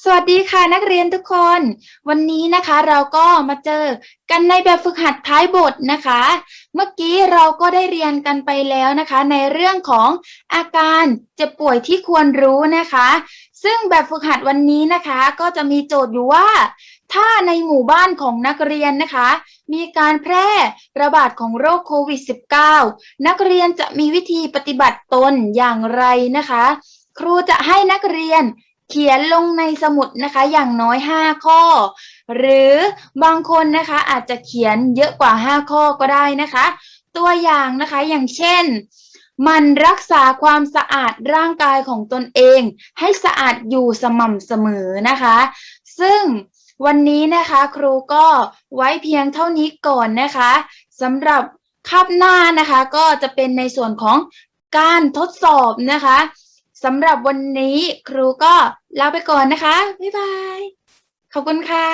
สวัสดีค่ะนักเรียนทุกคน วันนี้นะคะเราก็มาเจอกันในแบบฝึกหัดท้ายบทนะคะ เมื่อกี้เราก็ได้เรียนกันไปแล้วนะคะ ในเรื่องของอาการเจ็บป่วยที่ควรรู้นะคะ ซึ่งแบบฝึกหัดวันนี้นะคะ ก็จะมีโจทย์อยู่ว่า ถ้าในหมู่บ้านของนักเรียนนะคะ มีการแพร่ระบาดของโรคโควิด -19 นักเรียนจะมีวิธีปฏิบัติตนอย่างไรนะคะ ครูจะให้นักเรียน ขียนลงในสมุดนะคะอย่างน้อย 5 ข้อ หรือบางคนนะคะอาจจะเขียนเยอะกว่า 5 ข้อก็ได้นะคะ ตัวอย่างนะคะอย่างเช่น มันรักษาความสะอาดร่างกายของตนเอง ให้สะอาดอยู่สม่ำเสมอนะคะ ซึ่งวันนี้นะคะครูก็ไว้เพียงเท่านี้ก่อนนะคะสำหรับคาบหน้านะคะก็จะเป็นในส่วนของการทดสอบนะคะ สำหรับวันนี้ครูก็ลาไปก่อนนะคะ บ๊ายบาย ขอบคุณค่ะ